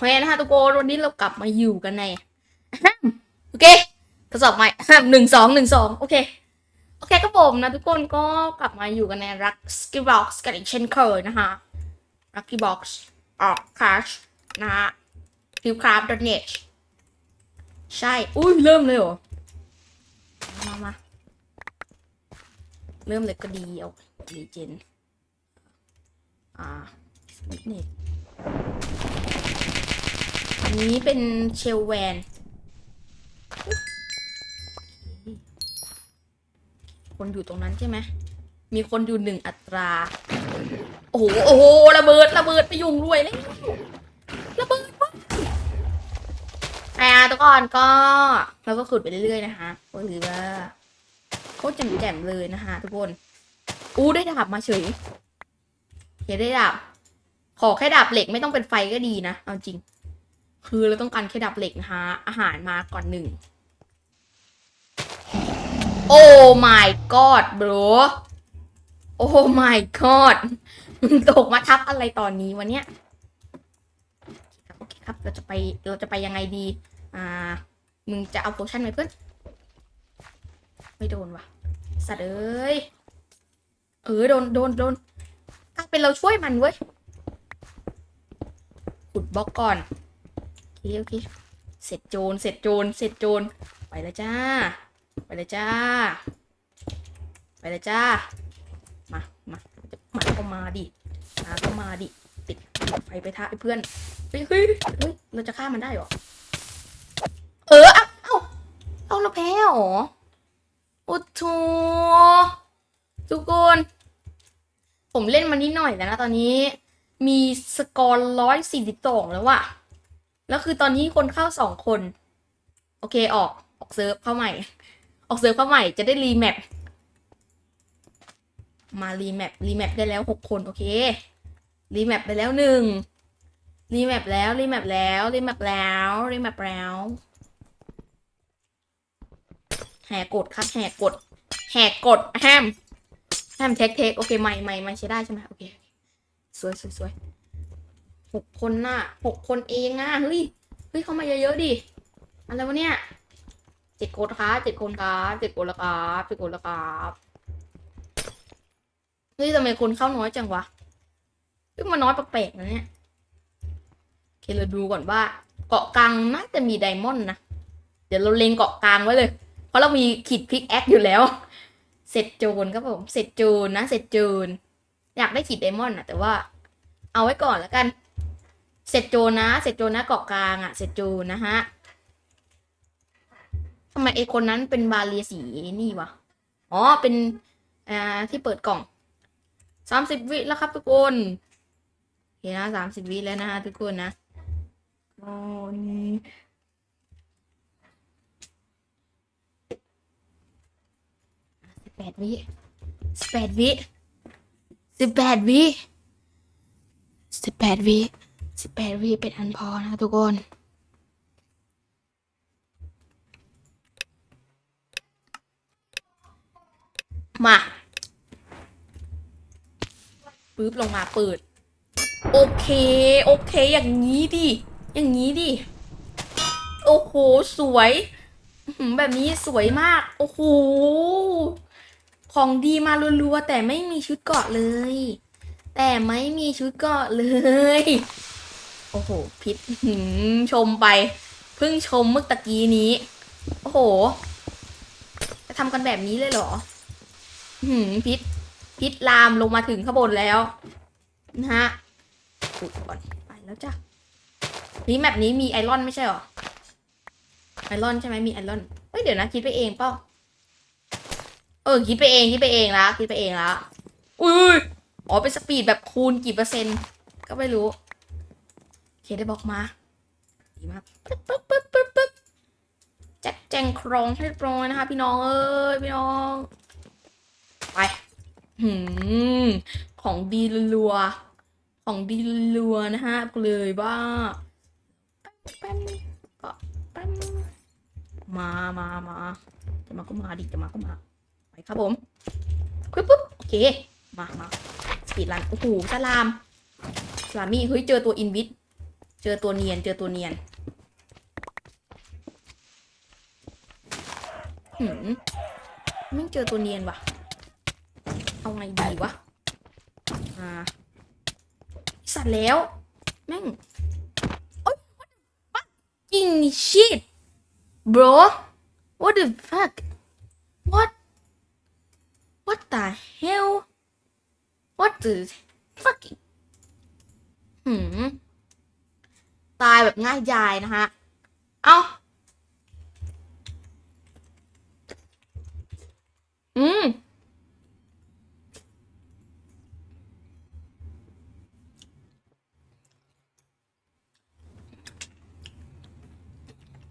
เคนะคะทุกคนวันนี้เรากลับมาอยู่กันในโอเคทดสอบใหม่หนึ่งสองหนึ่งสองโอเค โอเคก็ผมนะทุกคนก็กลับมาอยู่กันในรักสกิบ็อกซ์กันอีกเช่นเคยนะคะรักกี้บ็อกซ์ออกคาชนะฮะคิวคราฟดอทเน็ตใช่ อุ้ยเริ่มเลยเหรอ มามาเริ่มเลยก็ดีเอาดีเจนอ่านิดเน็ต อันนี้เป็นเชลแวน คนอยู่ตรงนั้นใช่ไหม มีคนอยู่หนึ่งอัตรา โอ้โห โอ้โห ระเบิด ระเบิด ไปยุงรวยเลยระเบิดวะอ่าทุกคนก็เราก็ขุดไปเรื่อยๆนะคะก็ถือว่าโคตรแจ่มๆเลยนะคะทุกคน อู้ได้ดาบมาเฉยเห็นได้ดาบ ขอแค่ดาบเหล็กไม่ต้องเป็นไฟก็ดีนะ เอาจริง คือเราต้องการแค่ดาบเหล็กนะคะ อาหารมาก่อนหนึ่ง โอ้ my god bro โอ้ my god มึงตกมาทับอะไรตอนนี้วะเนี่ยโอเคครับ เราจะไป เราจะไปยังไงดี อ่า มึงจะเอาโพชั่นไหมเพื่อน ไม่โดนวะสัตว์เอ้ย เออ โดน โดน โดนกลายเป็นเราช่วยมันเว้ย ขุดบล็อกก่อน เคโอเค เสร็จโจรเสร็จโจรเสร็จโจรไปแล้วจ้า ไปเลยจ้า ไปเลยจ้า มา มามาก็มาดิมาก็มาดิ ติดไฟไปท่าไอ้เพื่อน เฮ้ยเฮ้ยเฮ้ย เราจะฆ่ามันได้หรอ เออ เอ้าเอ้าเอาเราแพ้หรอโอ้โถทุกคน ผมเล่นมานิดหน่อยแล้วนะตอนนี้ มีสกอร์ร้อยสี่สิบสองแล้วว่ะ แล้วคือตอนนี้คนเข้าสองคน โอเคออกออกเซิร์ฟเข้าใหม่ ออกเซิร์ฟเข้าใหม่จะได้รีแมปมารีแมปรีแมปได้แล้วหกคน โอเครีแมปไปแล้วหนึ่งรีแมปแล้วรีแมปแล้วรีแมปแล้วรีแมปแล้วแหกกฎครับแหกกฎแหกกฎแฮมแฮมเทคเทคโอเคไม่ไม่ไม่ใช้ได้ใช่ไหมโอเคสวยสวยสวย หกคนน่ะหกคนเองอะเฮ้ยเฮ้ยเข้ามาเยอะๆดิอะไรวะเนี่ยเจ็ดคนครับเจ็ดคนครับเจ็ดคนล้วครับเจ็ดคนล้วครับเฮ้ยทำไมคนเข้าน้อยจังวะเฮ้ยมันน้อยแปลกๆนะเนี่ยโอเคเราดูก่อนว่าเกาะกลางน่าจะมีไดมอนด์นะเดี๋ยวเราเล็งเกาะกลางไว้เลย เพราะเรามีขีดพิกแอคอยู่แล้ว เสร็จโจรครับผม เสร็จโจรนะ เสร็จโจรอยากได้ขีดไดมอนด์อะแต่ว่า เอาไว้ก่อนแล้วกัน เสร็จโจนะ เสร็จโจนะเกาะกลางอะเสร็จโจนะฮะทำไมไอคนนั้นเป็นบาเรียสีนี่วะ อ๋อ เป็นอ่าที่เปิดกล่องสามสิบวิแล้วครับทุกคนโอเคนะสามสิบวิแล้วนะฮะทุกคนนะโอ้นี่สิบแปดวิสิบแปดวิสิบแปดวิสิบแปดวิ สิบแปดวิเป็นอันพอนะทุกคนมาปึ๊บลงมาเปิด โอเค โอเค อย่างนี้ดิ อย่างนี้ดิ โอ้โห สวย แบบนี้สวยมาก โอ้โห ของดีมารัวๆแต่ไม่มีชุดเกาะเลย แต่ไม่มีชุดเกาะเลย โอ้โห พิษหือชมไป เพิ่งชมเมื่อตะกี้นี้ โอ้โห จะทำกันแบบนี้เลยเหรอ หืมพิษ พิษลามลงมาถึงข้างบนแล้ว นะฮะอุดก่อนไปแล้วจ้ะ นี่แมปนี้มีไอรอนไม่ใช่หรอ ไอรอนใช่ไหมมีไอรอน เฮ้ยเดี๋ยวนะ คิดไปเองเปล่า เออ คิดไปเอง คิดไปเองละคิดไปเองละอุ้ยอ๋อ เป็นสปีดแบบคูณกี่เปอร์เซ็นต์ ก็ไม่รู้ เคได้บอกมาดีมากปึ๊บปึ๊บปึ๊บปึ๊บปึ๊บแจ็คแจงครองให้เรียบร้อยนะคะ พี่น้องเอ้ยพี่น้อง ไปหืมของดีลัวของดีลัวนะฮะเลยว่าแป๊บก็แป๊บมามามาจะมาก็มาดิจะมาก็มาไปครับผมปึ๊บปึ๊บโอเคมามาสปีดรันโอ้โหสลามสลามี่เฮ้ยเจอตัวอินวิท เจอตัวเนียน เจอตัวเนียนหืมไม่เจอตัวเนียนว่ะ เอาไงดีวะ อ่า สัตว์แล้ว แม่งโอ๊ย what the fucking shit bro what the fuck what what the hell what the fucking หืม ตายแบบง่ายดายนะฮะเอาอืม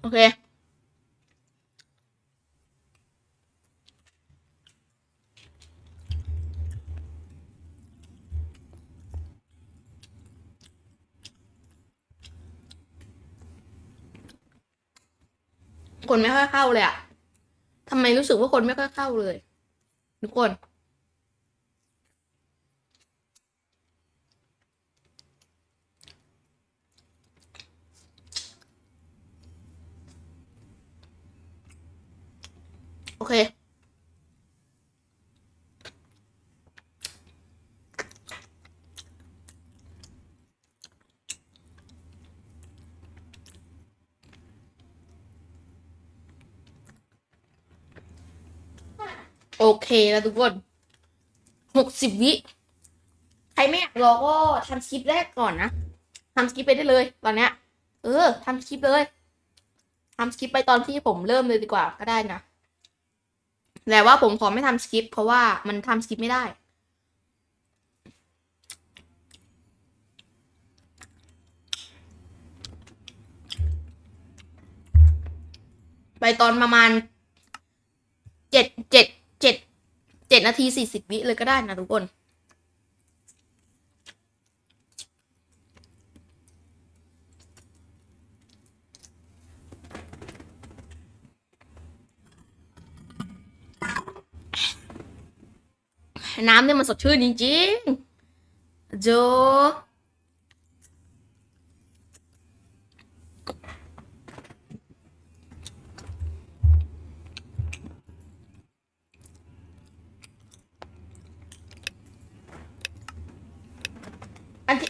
โอเค คนไม่ค่อยเข้าเลยอะทำไมรู้สึกว่าคนไม่ค่อยเข้าเลย ทุกคน โอเค โอเคแล้วทุกคนหกสิบวิ ใครไม่อยากรอก็ทำสคริปแรกก่อนนะทำสคริปไปได้เลย ตอนเนี้ย เออทำสคริปเลยทำสคริปไปตอนที่ผมเริ่มเลยดีกว่าก็ได้นะ แต่ว่าผมขอไม่ทำสคริปเพราะว่ามันทำสคริปไม่ได้ไปตอนประมาณเจ็ดเจ็ด เจ็ดเจ็ดนาทีสี่สิบวิเลยก็ได้นะทุกคนน้ำเนี่ยมันสดชื่นจริงๆโจ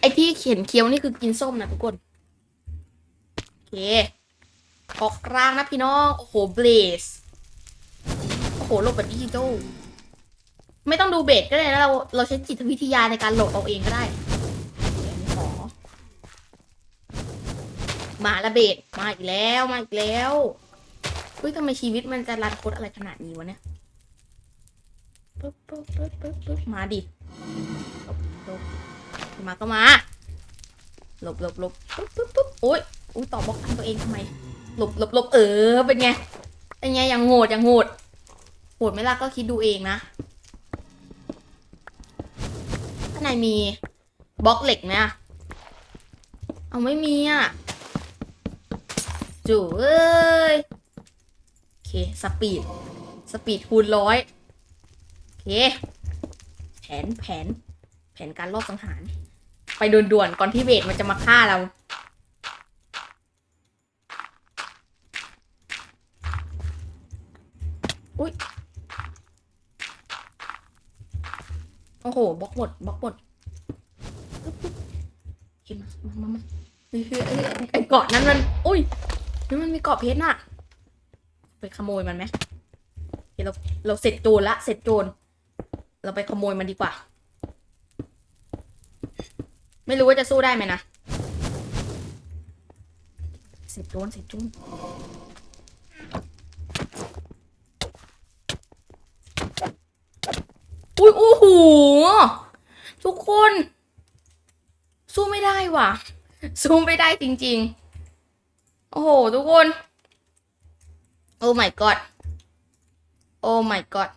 ไอที่เขียนเคี้ยวนี่คือกินส้มนะทุกคน โอเค ออกกลางนะพี่น้อง โอ้โห เบลสโอ้โหหลบแบบดิจิตอลไม่ต้องดูเบสก็ได้นะเราเราใช้จิตวิทยาในการโหลบเอาเองก็ได้เดี๋ยวขอมาละเบสมาอีกแล้วมาอีกแล้วเฮ้ยทำไมชีวิตมันจะรันทดอะไรขนาดนี้วะเนี่ยปึ๊บปึ๊บปึ๊บปึ๊บมาดิหลบหลบ มาก็มาหลบหลบหลบปึ๊บปึ๊บปึ๊บโอ๊ยอุ้ยต่อบล็อกทันตัวเองทำไมหลบหลบหลบเออเป็นไงเป็นไงอย่างโง่อย่างโง่โหดไหมล่ะก็คิดดูเองนะข้างในมีบล็อกเหล็กไหมอะเอาไม่มีอะจู่เอ้ยโอเคสปีดสปีดคูณร้อยโอเคแผนแผนแผนการลอบสังหาร ไปด่วนๆก่อนที่เบสมันจะมาฆ่าเรา อุ้ยโอ้โหบล็อกหมดบล็อกหมดเห็นมามามาเฮ้เฮ้ยเฮ้ยไอเกาะนั้นมัน อุ้ยเฮ้ยมันมีเกาะเพชรน่ะ ไปขโมยมันไหมเดี๋ยวเราเราเสร็จโจรละ เสร็จโจรเราไปขโมยมันดีกว่า ไม่รู้ว่าจะสู้ได้ไหมนะเสร็จโจรเสร็จโจรอุ้ยโอ้โหทุกคน สู้ไม่ได้ว่ะ สู้ไม่ได้จริง ๆ โอ้โห ทุกคน โอ้ my god โอ้ my god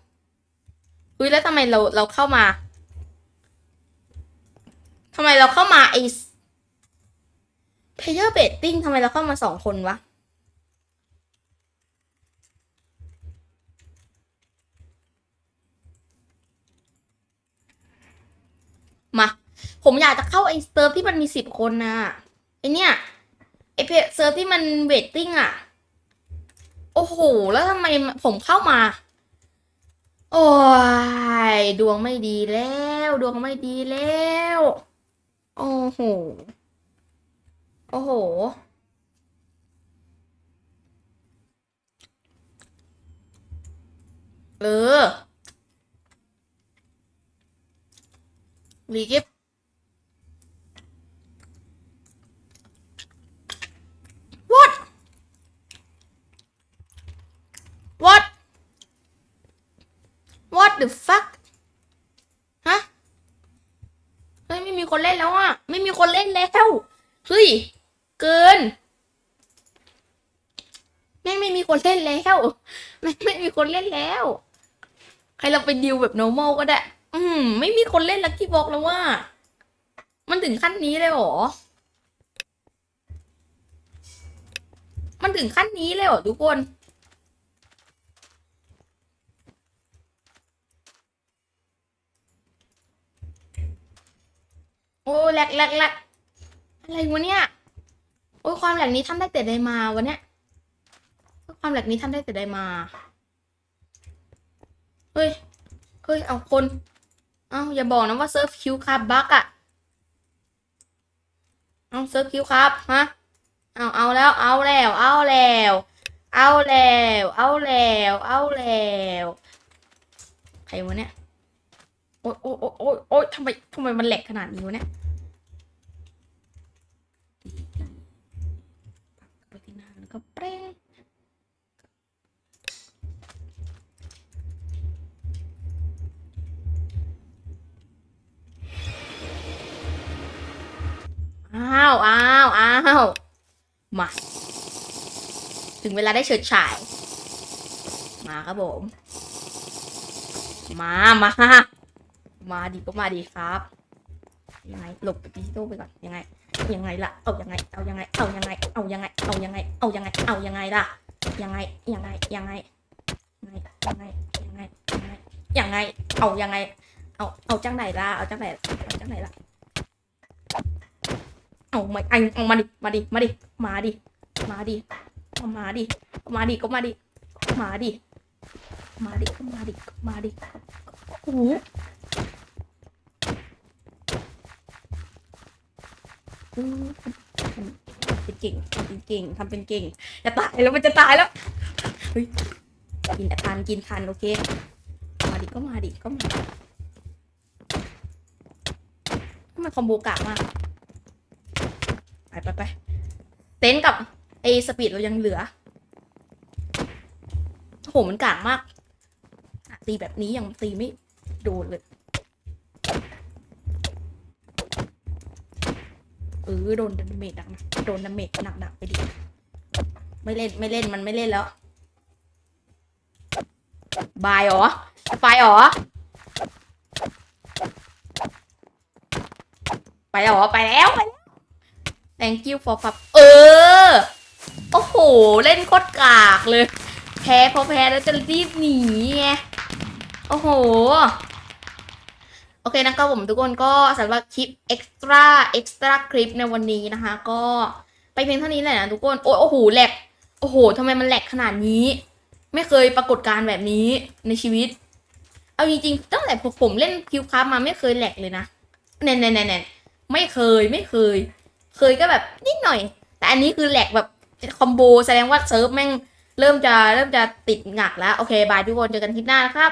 อุ้ยแล้วทำไมเราเราเข้ามา ทำไมเราเข้ามาไอ player betting ทำไมเราเข้ามาสองคนวะมาผมอยากจะเข้าไอ้เซิร์ฟที่มันมีสิบคนนะไอเนี่ยไอเพเซิร์ฟที่มันเวทติ้งอะ โอ้โห แล้วทำไมผมเข้ามา โอ้ย ดวงไม่ดีแล้ว ดวงไม่ดีแล้ว โอ้โห โอ้โห เออรีกิฟ what what what the fuck ฮะ เฮ้ย ไม่มี คนเล่นแล้วอะ ไม่มีคนเล่นแล้วเฮ้ยเกินแม่งไม่มีคนเล่นแล้วแม่งไม่มีคนเล่นแล้ว ใครเราไปดิวแบบ normal ก็ได้ อืม ไม่มีคนเล่นลักกี้บอกแล้วว่า มันถึงขั้นนี้เลยหรอ มันถึงขั้นนี้เลยหรอทุกคน แหลกแหลกแหลกอะไรวะเนี่ย โอ้ยความแหลกนี้ทำได้แต่ใดมาวันเนี้ยความแหลกนี้ทำได้แต่ใดมา เฮ้ย เฮ้ย เอาคน เอาอย่าบอกนะว่าเซิร์ฟคิวครับบักอะเอาเซิร์ฟคิวครับฮะ เอาเอาแล้ว เอาแล้ว เอาแล้ว เอาแล้ว เอาแล้ว เอาแล้วใครวะเนี่ย โอ๊ยโอ๊ยโอ๊ยโอ๊ยโอ๊ยทำไมทำไมมันแหลกขนาดนี้วะเนี่ยปักไปที่หน้าแล้วก็เป ร่งอ้าว อ้าว อ้าว มา ถึงเวลาได้เฉิดฉาย มาครับผม มา มา มาดีก็มาดีครับ ยังไง หลบไปที่ตู้ไปก่อน ยังไง ยังไงล่ะ เอายังไง เอายังไง เอายังไง เอายังไง เอายังไง เอายังไง เอายังไงล่ะ ยังไง ยังไง ยังไง ยังไง ยังไง ยังไง เอายังไง เอา เอาจังไหนล่ะ เอาจังไหนเอาจังไหนล่ะ เอามาไอเอามาดิ มาดิ มาดิ มาดิ มาดิ มาดิ มาดิ ก็มาดิ มาดิ มาดิ ก็มาดิ มาดิโอ้ เป็นเก่งทำเป็นเก่งทำเป็นเก่งจะตายแล้วมันจะตายแล้วเฮ้ยกินแต่ทันกินทันโอเคมาดิก็มาดิก็มามันคอมโบกากมากไปไปไปเต็นกับไอสปีดเรายังเหลือโอ้โหมันกากมากตีแบบนี้ยังตีไม่โดนเลย เออโดนดาเมจหนักนะโดนดาเมจหนักๆไปดิไม่เล่นไม่เล่นมันไม่เล่นแล้วบายหรอไปหรอไปหรอไปแล้วไปแล้ว thank you for f เออ โอ้โห เล่นโคตรกากเลย แพ้พอแพ้แล้วจะรีบหนีไงโอ้โห โอเคนะครับผมทุกคนก็สำหรับคลิป extra extra คลิปในวันนี้นะคะ ก็ไปเพียงเท่านี้แหละนะทุกคน โอ้โอ้โหแหลกโอ้โหทำไมมันแหลกขนาดนี้ ไม่เคยปรากฏการแบบนี้ในชีวิต เอาจริงๆตั้งแต่ผมเล่นคิวคราฟมาไม่เคยแหลกเลยนะแน่แน่แน่แน่ไม่เคยไม่เคย เคยก็แบบนิดหน่อย แต่อันนี้คือแหลกแบบคอมโบแสดงว่าเซิร์ฟแม่งเริ่มจะเริ่มจะติดหงักแล้ว โอเค บายทุกคนเจอกันคลิปหน้านะครับ